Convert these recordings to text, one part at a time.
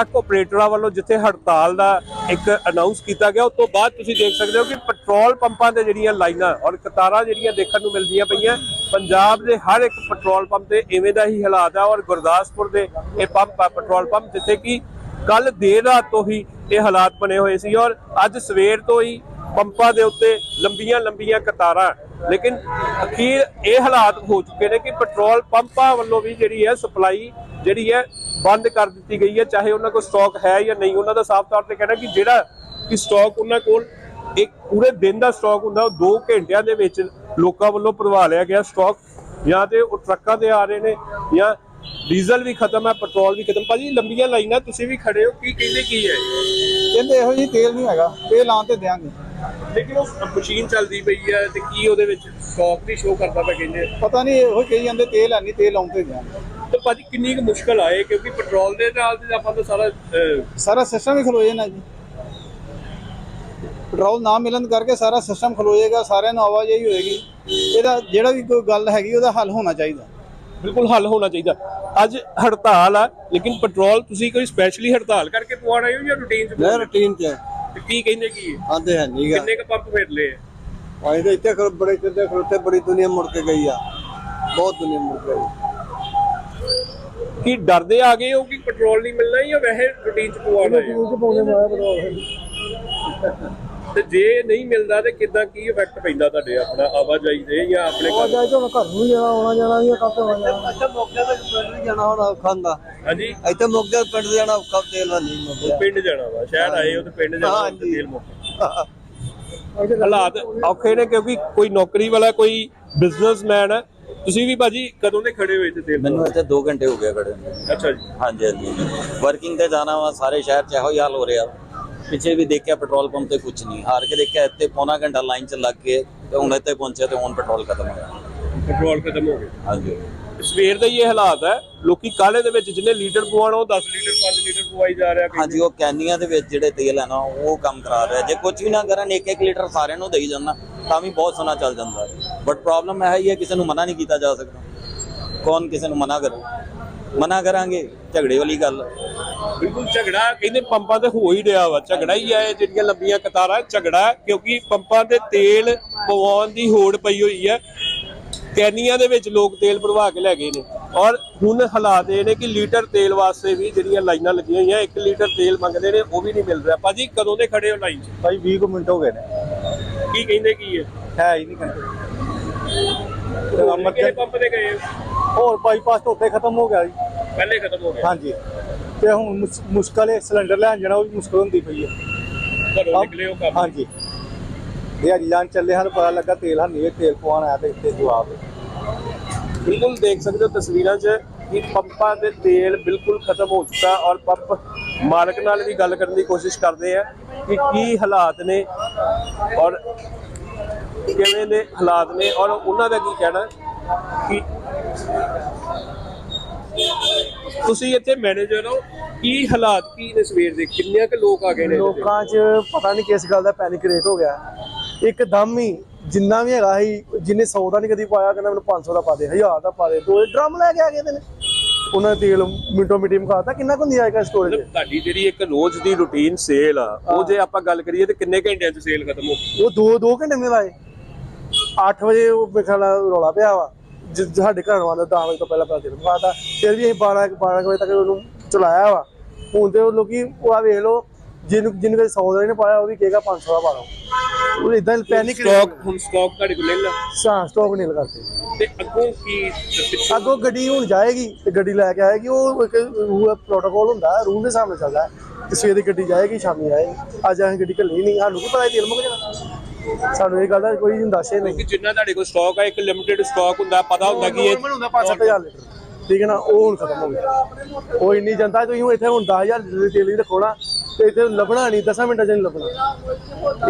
Truck ਆਪਰੇਟਰਾਂ ਵੱਲੋਂ ਜਿੱਥੇ ਹੜਤਾਲ ਦਾ ਇੱਕ ਅਨਾਉਂਸ ਕੀਤਾ ਗਿਆ, ਉਸ ਤੋਂ ਬਾਅਦ ਤੁਸੀਂ ਦੇਖ ਸਕਦੇ ਹੋ ਕਿ ਪੈਟਰੋਲ ਪੰਪਾਂ ਤੇ ਜਿਹੜੀਆਂ ਲਾਈਨਾਂ ਔਰ ਕਤਾਰਾਂ ਜਿਹੜੀਆਂ ਦੇਖਣ ਨੂੰ ਮਿਲਦੀਆਂ ਪਈਆਂ, ਪੰਜਾਬ ਦੇ ਹਰ ਇੱਕ ਪੈਟਰੋਲ ਪੰਪ ਤੇ ਇਵੇਂ ਦਾ ਹੀ ਹਾਲਾਤ ਹੈ ਔਰ ਗੁਰਦਾਸਪੁਰ ਦੇ ਇਹ ਪੰਪ ਆ, ਪੈਟਰੋਲ ਪੰਪ, ਜਿੱਥੇ ਕਿ ਕੱਲ ਦੇਰ ਰਾਤ ਤੋਂ ਹੀ ਇਹ ਹਾਲਾਤ ਬਣੇ ਹੋਏ ਸੀ ਔਰ ਅੱਜ ਸਵੇਰ ਤੋਂ ਹੀ ਪੰਪਾਂ ਦੇ ਉੱਤੇ ਲੰਬੀਆਂ ਲੰਬੀਆਂ ਕਤਾਰਾਂ ਲੇਕਿਨ ਅਖੀਰ ਇਹ ਹਾਲਾਤ ਹੋ ਚੁੱਕੇ ਨੇ ਕਿ ਪੈਟਰੋਲ ਪੰਪਾਂ ਵੱਲੋਂ ਵੀ ਜਿਹੜੀ ਹੈ ਸਪਲਾਈ ਜਿਹੜੀ ਹੈ ਬੰਦ ਕਰ ਦਿੱਤੀ ਗਈ ਹੈ, ਚਾਹੇ ਉਹਨਾਂ ਕੋਲ ਸਟਾਕ ਹੈ ਜਾਂ ਨਹੀਂ। ਉਹਨਾਂ ਦਾ ਸਾਫ਼ ਤੌਰ ਤੇ ਕਹਿਣਾ ਕਿ ਜਿਹੜਾ ਕਿ ਸਟਾਕ ਉਹਨਾਂ ਕੋਲ ਇੱਕ ਪੂਰੇ ਦਿਨ ਦਾ ਸਟਾਕ ਹੁੰਦਾ, ਉਹ 2 ਘੰਟਿਆਂ ਦੇ ਵਿੱਚ ਲੋਕਾਂ ਵੱਲੋਂ ਭਰਵਾ ਲਿਆ ਗਿਆ ਸਟਾਕ। ਜਾਂ ਤੇ ਉਹ ਟਰੱਕਾਂ ਤੇ ਆ ਰਹੇ ਨੇ, ਜਾਂ ਡੀਜ਼ਲ ਵੀ ਖਤਮ ਹੈ, ਪੈਟਰੋਲ ਵੀ ਖਤਮ। ਭਾਜੀ, ਲੰਬੀਆਂ ਲਾਈਨਾਂ ਤੁਸੀਂ ਵੀ ਖੜੇ ਹੋ, ਕੀ ਕਹਿੰਦੇ ਕੀ ਹੈ? ਕਹਿੰਦੇ ਇਹੋ ਜੀ ਤੇਲ ਨਹੀਂ ਹੈਗਾ, ਤੇਲ ਆਉਣ ਤੇ ਦਿਆਂਗੇ। ਲੇਕਿਨ ਉਹ ਮਸ਼ੀਨ ਚੱਲਦੀ ਪਈ ਹੈ ਤੇ ਕੀ ਉਹਦੇ ਵਿੱਚ ਸਟਾਕ ਵੀ ਸ਼ੋ ਕਰਦਾ ਪਿਆ ਕਹਿੰਦੇ ਪਤਾ ਨਹੀਂ ਇਹੋ ਕਹੀ ਜਾਂਦੇ ਤੇਲ ਨਹੀਂ ਤੇਲ ਆਉਂ ਤੇ ਦਿਆਂਗੇ ਤੇ ਭਾਜੀ ਕਿੰਨੀ ਕੁ ਮੁਸ਼ਕਲ ਆਏ ਕਿਉਂਕਿ ਪੈਟਰੋਲ ਦੇ ਨਾਲ ਤੇ ਆਪਾਂ ਤਾਂ ਸਾਰਾ ਸਾਰਾ ਸਿਸਟਮ ਹੀ ਖਲੋਏ ਨਾ ਜੀ। ਪੈਟਰੋਲ ਨਾ ਮਿਲਣ ਕਰਕੇ ਸਾਰਾ ਸਿਸਟਮ ਖਲੋਏਗਾ ਸਾਰਿਆਂ ਨੂੰ ਆਵਾਜਾਈ ਹੋਏਗੀ। ਇਹਦਾ ਜਿਹੜਾ ਵੀ ਕੋਈ ਗੱਲ ਹੈਗੀ ਉਹਦਾ ਹੱਲ ਹੋਣਾ ਚਾਹੀਦਾ। ਬਿਲਕੁਲ ਹੱਲ ਹੋਣਾ ਚਾਹੀਦਾ। ਅੱਜ ਹੜਤਾਲ ਆ ਲੇਕਿਨ ਪੈਟਰੋਲ ਤੁਸੀਂ ਕੋਈ ਸਪੈਸ਼ਲੀ ਹੜਤਾਲ ਕਰਕੇ ਪਵਾ ਰਹੇ ਹੋ ਜਾਂ ਰੂਟੀਨ ਚ ਰੂਟੀਨ ਚ ਹੋ? ਤੇ ਕੀ ਕਹਿੰਦੇ ਕੀ ਹੈ? ਆਂਦੇ ਹੈ ਨਹੀਂਗਾ ਕਿੰਨੇ ਕ ਪੰਪ ਫੇਰ ਲਏ ਆ? ਆਏ ਤਾਂ ਇੱਥੇ ਖਲੋ ਬੜੇ ਕਿਤੇ ਖਲੋਤੇ ਬੜੀ ਦੁਨੀਆ ਮੁੜ ਕੇ ਗਈ ਆ। ਬਹੁਤ ਦੁਨੀਆ ਮੁੜ ਕੇ ਗਈ। ਕੀ ਡਰਦੇ ਆ ਗਏ ਹੋ ਕਿ ਪੈਟਰੋਲ ਨਹੀਂ ਮਿਲਣਾ ਜਾਂ ਵੈਸੇ ਰੂਟੀਨ ਚ ਪਵਾਉਣਾ ਹੈ? ਪਾਉਣੇ ਮਾਇਆ ਪੈਟਰੋਲ। ਤੇ ਜੇ ਨਹੀਂ ਮਿਲਦਾ ਤੇ ਕਿਦਾਂ ਕੀ ਇਫੈਕਟ ਪੈਂਦਾ ਤੁਹਾਡੇ ਆਪਣਾ ਆਵਾਜਾਈ ਦੇ ਜਾਂ ਆਪਣੇ ਘਰ? ਜਾਈ ਤਾਂ ਘਰ ਨੂੰ ਜਾਣਾ ਆਉਣਾ ਜਾਣਾ ਵੀ ਕੰਮ ਤੇ ਹੋਣਾ ਅੱਛਾ ਮੌਕੇ ਤੇ ਪਿੰਡ ਵੀ ਜਾਣਾ ਹੁਣ ਖਾਂਦਾ ਹਾਂਜੀ। ਇੱਥੇ ਤੇ ਪਿੰਡ ਜਾਣਾ ਕੰਮ ਤੇਲ ਦਾ ਨਹੀਂ ਮੌਕੇ ਪਿੰਡ ਜਾਣਾ ਵਾ ਸ਼ਹਿਰ ਆਏ ਹੋ ਤੇ ਪਿੰਡ ਜਾਣਾ ਵਾ ਤੇ ਹਾਂਜੀ। ਤੇਲ ਮੁੱਕ ਹਾਲਾਤ ਔਖੇ ਨੇ ਕਿਉਂਕਿ ਕੋਈ ਨੌਕਰੀ ਵਾਲਾ ਕੋਈ ਬਿਜ਼ਨਸਮੈਨ ਹੈ ਤੁਸੀਂ ਵੀ ਭਾਜੀ ਕਦੋਂ ਦੇ ਖੜੇ ਹੋਏ ਤੇ ਤੇਲ ਮੈਨੂੰ ਇੱਥੇ 2 ਘੰਟੇ ਹੋ ਗਏ ਖੜੇ ਨੂੰ। ਅੱਛਾ ਜੀ। ਹਾਂਜੀ ਹਾਂਜੀ। ਵਰਕਿੰਗ ਤੇ ਜਾਣਾ ਵਾ ਸਾਰੇ ਸ਼ਹਿਰ ਚ ਇਹੋ ਹੀ ਹਾਲ ਹੋ ਰਿਹਾ। ਪਿੱਛੇ ਵੀ ਦੇਖਿਆ ਪੈਟਰੋਲ ਪੰਪ ਤੇ ਕੁਝ ਨਹੀਂ। ਹਾਰ ਕੇ ਦੇਖਿਆ ਇੱਥੇ ਪੌਣਾ ਘੰਟਾ ਲਾਈਨ ਚ ਲੱਗ ਕੇ ਤੇ ਹੁਣ ਇੱਥੇ ਪਹੁੰਚਿਆ ਤੇ ਹੁਣ ਪੈਟਰੋਲ ਖਤਮ ਹੋ ਗਿਆ। ਪੈਟਰੋਲ ਖਤਮ ਹੋ ਗਿਆ। ਹਾਂਜੀ। ਸਵੇਰ ਦਾ ਹੀ ਇਹ ਹਾਲਾਤ ਹੈ। ਲੋਕੀ ਕਾਲੇ ਦੇ ਵਿੱਚ ਜਿੰਨੇ ਲੀਟਰ ਪਵਾਉਣਾ ਉਹ 10 ਲੀਟਰ 5 ਲੀਟਰ ਪਵਾਈ ਜਾ ਰਿਹਾ ਹਾਂਜੀ ਉਹ ਕੈਨੀਆਂ ਦੇ ਵਿੱਚ ਜਿਹੜੇ ਤੇਲ ਹੈ ਨਾ ਉਹ ਕੰਮ ਕਰਾ ਰਿਹਾ। ਜੇ ਕੁਝ ਵੀ ਨਾ ਕਰਨ ਇੱਕ ਇੱਕ ਲੀਟਰ ਸਾਰਿਆਂ ਨੂੰ ਦੇਈ ਜਾਂਦਾ ਤਾਂ ਵੀ ਬਹੁਤ ਸੋਹਣਾ ਚੱਲ ਜਾਂਦਾ। ਬਟ ਪ੍ਰੋਬਲਮ ਇਹ ਹੀ ਹੈ ਕਿਸੇ ਨੂੰ ਮਨਾ ਨਹੀਂ ਕੀਤਾ ਜਾ ਸਕਦਾ। ਕੌਣ ਕਿਸੇ ਨੂੰ ਮਨਾ ਕਰੇ? ਮਨਾ ਕਰਾਂਗੇ ਝਗੜੇ ਵਾਲੀ ਗੱਲ। ਬਿਲਕੁਲ ਝਗੜਾ ਕਹਿੰਦੇ ਪੰਪਾਂ ਤੇ ਹੋ ਹੀ ਰਿਹਾ ਵਾ। ਝਗੜਾ ਹੀ ਆ ਇਹ ਜਿਹੜੀਆਂ ਲੰਬੀਆਂ ਕਤਾਰਾਂ ਝਗੜਾ ਕਿਉਂਕਿ ਪੰਪਾਂ ਤੇ ਤੇਲ ਪਵਾਉਣ ਦੀ ਹੋੜ ਪਈ ਹੋਈ ਹੈ। ਕੈਨੀਆਂ ਦੇ ਵਿੱਚ ਲੋਕ ਤੇਲ ਭਰਵਾ ਕੇ ਲੈ ਗਏ ਨੇ। ਔਰ ਹੁਣ ਹਾਲਾਤ ਇਹ ਨੇ ਕਿ ਲੀਟਰ ਤੇਲ ਵਾਸਤੇ ਵੀ ਜਿਹੜੀਆਂ ਲਾਈਨਾਂ ਲੱਗੀਆਂ ਹੋਈਆਂ 1 ਲੀਟਰ ਤੇਲ ਮੰਗਦੇ ਨੇ ਉਹ ਵੀ ਨਹੀਂ ਮਿਲ ਰਿਹਾ। ਭਾਜੀ ਕਦੋਂ ਦੇ ਖੜੇ ਹੋ ਲਾਈਨ 'ਚ? ਭਾਈ 20 ਮਿੰਟ ਹੋ ਗਏ ਨੇ। ਕੀ ਕਹਿੰਦੇ ਕੀ ਹੈ? ਹੈ ਹੀ ਨਹੀਂ ਕਹਿੰਦੇ ਕਿਹੜੇ ਪੰਪ ਤੇ ਗਏ ਹੋਰ ਬਾਈਪਾਸ ਤੋਂ ਉੱਤੇ ਖਤਮ ਹੋ ਗਿਆ ਜੀ। ਪਹਿਲੇ ਖਤਮ ਹੋ ਗਿਆ। ਹਾਂਜੀ। ਤੇ ਹੁਣ ਮੁਸ਼- ਮੁਸ਼ਕਲ ਹੈ ਸਿਲੰਡਰ ਲੈਣ ਜਾਣਾ ਉਹ ਵੀ ਮੁਸ਼ਕਲ ਹੁੰਦੀ ਪਈ ਹੈ। ਘਰੋਂ ਨਿਕਲੇ ਹੋ ਕੰਮ। ਹਾਂਜੀ। ਇਹ ਅੱਜ ਲਾਂ ਚੱਲੇ ਹਨ ਪਤਾ ਲੱਗਾ ਤੇਲ ਹਨ ਇਹ ਤੇਲ ਪਵਾਉਣ ਆਇਆ ਤੇ ਇੱਥੇ ਜਵਾਬ। ਹੈ ਬਿਲਕੁਲ ਦੇਖ ਸਕਦੇ ਹੋ ਤਸਵੀਰਾਂ 'ਚ ਕਿ ਪੰਪਾਂ ਦੇ ਤੇਲ ਬਿਲਕੁਲ ਖਤਮ ਹੋ ਚੁੱਕਾ ਔਰ ਪੰਪ ਮਾਲਕ ਨਾਲ ਵੀ ਗੱਲ ਕਰਨ ਦੀ ਕੋਸ਼ਿਸ਼ ਕਰਦੇ ਆ ਕਿ ਕੀ ਹਾਲਾਤ ਨੇ ਔਰ ਕਿਵੇਂ ਦੇ ਹਾਲਾਤ ਨੇ ਔਰ ਉਹਨਾਂ ਦਾ ਕੀ ਕਹਿਣਾ ਕਿ ਤੁਸੀਂ ਇੱਥੇ ਮੈਨੇਜਰ ਹੋ। ਕੀ ਹਾਲਾਤ ਕੀ ਨੇ ਸਵੇਰ ਦੇ? ਕਿੰਨੇ ਕੁ ਲੋਕ ਆ ਗਏ ਨੇ? ਲੋਕਾਂ 'ਚ ਪਤਾ ਨਹੀਂ ਕਿਸ ਗੱਲ ਦਾ ਪੈਨਿਕ ਕ੍ਰੀਏਟ ਹੋ ਗਿਆ। ਇੱਕਦਮ ਹੀ ਜਿੰਨਾ ਵੀ ਹੈਗਾ ਸੀ ਜਿਹਨੇ 100 ਦਾ ਨਹੀਂ ਕਦੀ ਪਾਇਆ ਕਹਿੰਦਾ ਮੈਨੂੰ 500 ਦਾ ਪਾ ਦੇ 1000 ਦਾ ਪਾ ਦੇ ਦੋ ਡਰਮ ਲੈ ਕੇ ਆ ਗਏ ਨੇ। ਉਹਨਾਂ ਨੇ ਤੇਲ ਮਿੰਟੋ ਮਿੰਟੀ ਮੁਕਾਤਾ। ਕਿੰਨਾ ਕੁ ਹੁੰਦੀ ਆਏਗਾ ਸਟੋਰੇਜ ਤੁਹਾਡੀ ਜਿਹੜੀ ਇੱਕ ਰੋਜ਼ ਦੀ ਰੁਟੀਨ ਸੇਲ ਆ ਉਹ ਜੇ ਆਪਾਂ ਗੱਲ ਕਰੀਏ ਤੇ ਕਿੰਨੇ ਘੰਟਿਆਂ 'ਚ ਸੇਲ ਖਤਮ ਹੋ ਉਹ ਦੋ ਦੋ ਘੰਟੇ ਨਹੀਂ ਲਾਏ। 8 ਵਜੇ ਉਹ ਨਾਲ ਰੌਲਾ ਪਿਆ ਵਾ। ਜ- ਸਾਡੇ ਘਰ ਵਾਲਾ 10 ਵਜੇ ਤੋਂ ਪਹਿਲਾਂ ਪਹਿਲਾਂ ਤੇਲ ਮੁਕਾਤਾ ਫਿਰ ਵੀ ਅਸੀਂ 12 12 ਵਜੇ ਤੱਕ ਉਹਨੂੰ ਚਲਾਇਆ ਵਾ। ਹੁਣ ਤੇ ਉਹ ਲੋਕੀ ਉਹ ਆ ਵੇਖ ਲਓ ਜਿਹਨੂੰ ਜਿਹਨੂੰ ਕਦੇ 100 ਦਾ ਨਹੀਂ ਪਾਇਆ ਉਹ ਵੀ ਕਹੇਗਾ 500 ਦਾ ਪਾ ਲਓ। ਉਹ ਇਦਾਂ ਪੈਨਿਕ ਸਟਾਕ ਹੁਣ ਸਟਾਕ ਤੁਹਾਡੇ ਕੋਲ ਲੈ ਲਾ ਸਾਂ ਸਟਾਕ ਨਹੀਂ ਲਗਾਤੇ। ਤੇ ਅੱਗੋਂ ਕੀ ਪਿੱਛੋਂ? ਅੱਗੋਂ ਗੱਡੀ ਹੁਣ ਜਾਏਗੀ ਤੇ ਗੱਡੀ ਲੈ ਕੇ ਆਏਗੀ ਉਹ ਇੱਕ ਰੂਲ ਪ੍ਰੋਟੋਕੋਲ ਹੁੰਦਾ ਰੂਲ ਦੇ ਸਾਹਮਣੇ ਚੱਲਦਾ। ਹੈ ਕਿ ਸਵੇਰ ਦੀ ਗੱਡੀ ਜਾਏਗੀ ਸ਼ਾਮੀ ਆਏਗੀ। ਅੱਜ ਅਸੀਂ ਗੱਡੀ ਘੱਲੀ ਨਹੀਂ ਸਾਨੂੰ ਕੀ ਪਤਾ ਇਹ ਤੇਲ ਮੁੱਕ ਜਾਣਾ। ਸਾਨੂੰ ਇਹ ਗੱਲ ਦਾ ਕੋਈ ਦੱਸੇ ਨਹੀਂ। ਕਿ ਜਿੰਨਾ ਤੁਹਾਡੇ ਕੋਲ ਸਟਾਕ ਆ ਇੱਕ ਲਿਮਿਟਿਡ ਸਟਾਕ ਹੁੰਦਾ ਪਤਾ ਹੁੰਦਾ ਕਿ ਇਹ ਨਾਰਮਲ ਹੁੰਦਾ 5-7000 ਲੀਟਰ। ਠੀਕ ਹੈ ਨਾ ਉਹ ਹੁਣ ਖਤਮ ਹੋ ਗਿਆ। ਉਹ ਇੰਨੀ ਜਨਤਾ ਤੁਸੀਂ ਹੁਣ ਇੱਥੇ ਹੁਣ 10000 ਲੀਟਰ ਤੇਲ ਹੀ ਰੱਖੋ ਨਾ ਤੇ ਇੱਥੇ ਲੱਭਣਾ ਨਹੀਂ 10 ਮਿੰਟਾਂ 'ਚ ਨਹੀਂ ਲੱਭਣਾ।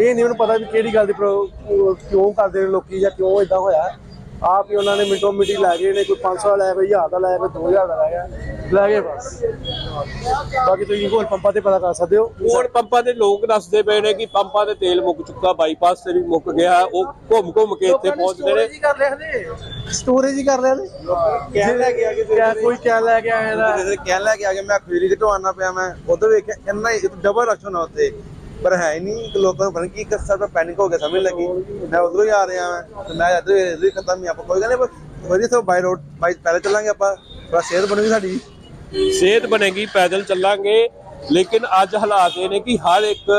ਇਹ ਨਹੀਂ ਉਹਨੂੰ ਪਤਾ ਵੀ ਕਿਹੜੀ ਗੱਲ ਦੀ ਕਿਉਂ ਕਰਦੇ ਨੇ ਲੋਕੀ ਜਾਂ ਕਿਉਂ ਇਦਾਂ ਹੋਇਆ। ਆਪ ਹੀ ਉਹਨਾਂ ਨੇ ਮਿੰਟੋ ਮਿੰਟੀ ਲੈ ਗਏ ਨੇ ਕੋਈ 500 ਦਾ ਲੈ ਕੋਈ 1000 ਦਾ ਲੈ ਕੋਈ 2000 ਦਾ ਲੈ ਗਿਆ। ਲੈ ਗਏ ਬਸ। ਬਾਕੀ ਤੁਸੀਂ ਹੋਰ ਪੰਪਾਂ ਤੇ ਪਤਾ ਕਰ ਸਕਦੇ ਹੋ। ਹੋਰ ਪੰਪਾਂ ਦੇ ਲੋਕ ਦੱਸਦੇ ਪਏ ਨੇ ਕਿ ਪੰਪਾਂ ਦੇ ਤੇਲ ਮੁੱਕ ਚੁੱਕਾ ਬਾਈਪਾਸ ਤੇ ਵੀ ਮੁੱਕ ਗਿਆ ਉਹ ਘੁੰਮ ਘੁੰਮ ਕੇ ਇੱਥੇ ਪਹੁੰਚਦੇ ਨੇ। ਸਟੋਰੇਜ ਹੀ ਕਰ ਲਿਆ ਨੇ ਸਟੋਰੇਜ ਹੀ ਕਰ ਲਿਆ ਨੇ ਕਹਿ ਲੈ ਕੇ ਆ ਕੇ ਕੋਈ ਕਹਿ ਲੈ ਕੇ ਆਇਆ ਦਾ ਕਹਿਣ ਲੈ ਕੇ ਆ ਕੇ ਮੈਂ ਖਰੀਦ ਘਟਵਾਉਣਾ ਪਿਆ ਮੈਂ ਉਧਰ ਵੇਖਿਆ ਇੰਨਾ ਡਬਲ ਰਸ਼ ਹੋਣਾ ਉੱਤੇ ਪਰ ਹੈ ਹੀ ਨਹੀਂ ਕਿ ਲੋਕਾਂ ਨੂੰ ਪਤਾ ਨੀ ਕੀ ਕਰ ਸਕਦਾ ਪੈਨਿਕ ਹੋ ਗਿਆ, ਸਮਝ ਲੱਗੀ। ਮੈਂ ਉਧਰੋਂ ਹੀ ਆ ਰਿਹਾ ਮੈਂ ਤੇ ਮੈਂ ਇੱਧਰ ਇੱਧਰ ਹੀ ਖਤਮ ਹੀ ਆਪਾਂ ਕੋਈ ਗੱਲ ਨਹੀਂ ਵਧੀਆ ਤੋਂ ਬਾਈ ਰੋਡ ਬਾਈ ਪੈਦਲ ਚੱਲਾਂਗੇ ਆਪਾਂ। ਬਸ ਸਿਹਤ ਬਣੂਗੀ ਸਾਡੀ। ਸਿਹਤ ਬਣੇਗੀ, ਪੈਦਲ ਚੱਲਾਂਗੇ। ਲੇਕਿਨ ਅੱਜ ਹਾਲਾਤ ਇਹ ਨੇ ਕਿ ਹਰ ਇੱਕ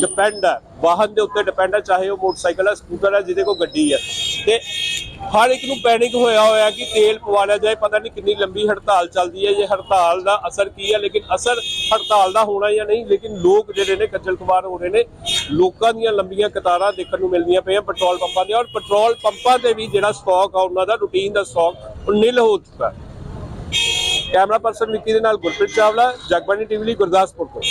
ਡਿਪੈਂਡ ਹੈ। ਵਾਹਨ ਦੇ ਉੱਤੇ ਡਿਪੈਂਡ ਹੈ, ਚਾਹੇ ਉਹ ਮੋਟਰਸਾਈਕਲ ਹੈ, ਸਕੂਟਰ ਹੈ, ਜਿਹਦੇ ਕੋਲ ਗੱਡੀ ਹੈ। ਤੇ ਹਰ ਇੱਕ ਨੂੰ ਪੈਨਿਕ ਹੋਇਆ ਹੋਇਆ ਕਿ ਤੇਲ ਪਵਾ ਲਿਆ ਜਾਏ, ਪਤਾ ਨਹੀਂ ਕਿੰਨੀ ਲੰਬੀ ਹੜਤਾਲ ਚੱਲਦੀ ਹੈ ਇਹ ਹੜਤਾਲ ਦਾ ਅਸਰ ਕੀ ਹੈ, ਲੇਕਿਨ ਅਸਰ ਹੜਤਾਲ ਦਾ ਹੋਣਾ ਜਾਂ ਨਹੀਂ, ਲੇਕਿਨ ਲੋਕ ਜਿਹੜੇ ਨੇ, ਖੱਜਲ ਖੁਆਰ ਹੋ ਰਹੇ ਨੇ, ਲੋਕਾਂ ਦੀਆਂ ਲੰਬੀਆਂ ਕਤਾਰਾਂ ਦੇਖਣ ਨੂੰ ਮਿਲਦੀਆਂ ਪਈਆਂ ਪੈਟਰੋਲ ਪੰਪਾਂ ਦੀਆਂ, ਔਰ ਪੈਟਰੋਲ ਪੰਪਾਂ ਤੇ ਵੀ ਜਿਹੜਾ ਸਟਾਕ ਆ, ਉਹਨਾਂ ਦਾ ਰੂਟੀਨ ਦਾ ਸਟਾਕ ਉਹ ਨਿਲ ਹੋ ਚੁੱਕਾ ਕੈਮਰਾ ਪਰਸਨ ਵਿੱਕੀ ਦੇ ਨਾਲ ਗੁਰਪ੍ਰੀਤ ਚਾਵਲਾ, ਜਗਬਾਣੀ ਟੀਵੀ ਲਈ ਗੁਰਦਾਸਪੁਰ ਤੋਂ।